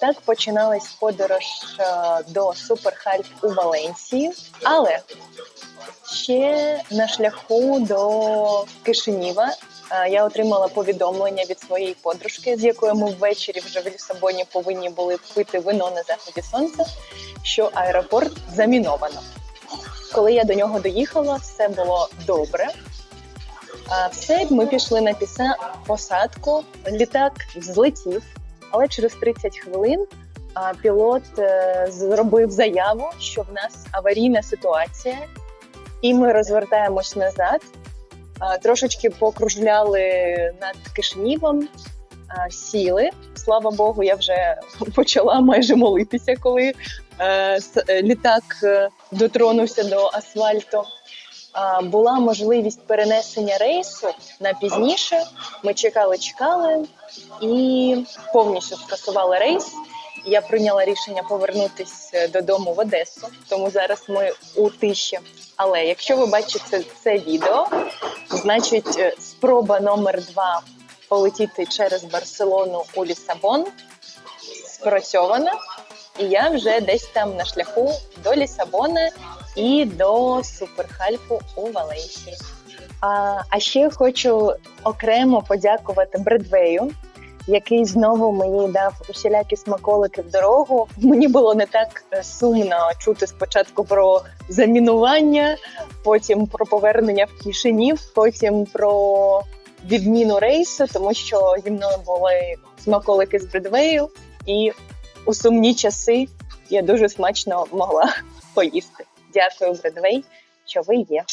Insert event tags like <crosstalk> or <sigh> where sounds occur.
Так починалась подорож е, до Суперхальп у Валенсії, але ще на шляху до Кишиніва е, я отримала повідомлення від своєї подружки, з якою ми ввечері вже в Лісабоні повинні були пити вино на заході сонця, що аеропорт заміновано. Коли я до нього доїхала, все було добре. А все, ми пішли на посадку. Літак злетів, але через 30 хвилин пілот е, зробив заяву, що в нас аварійна ситуація, і ми розвертаємось назад. Трошечки покружляли над Кишинівом, сіли. Слава Богу, я вже <laughs> почала майже молитися, коли е, е, літак дотронувся до асфальту. Була можливість перенесення рейсу на пізніше. Ми чекали, чекали і повністю скасували рейс. Я прийняла рішення повернутися додому в Одесу, тому зараз ми у тиші. Але якщо ви бачите це відео, значить е, спроба номер два полетіти через Барселону у Лісабон спрацьована, і я вже десь там на шляху до Лісабона і до Суперхальпу у Валенсії. А, а ще хочу окремо подякувати Бредвею, який знову мені дав усілякі смаколики в дорогу. Мені було не так е, сумно чути спочатку про замінування, потім про повернення в Кишинів, потім про відміну рейсу, тому що зі мною були смаколики з Бредвею, і у сумні часи я дуже смачно могла <laughs> поїсти. Дякую, Бредвей, що ви є.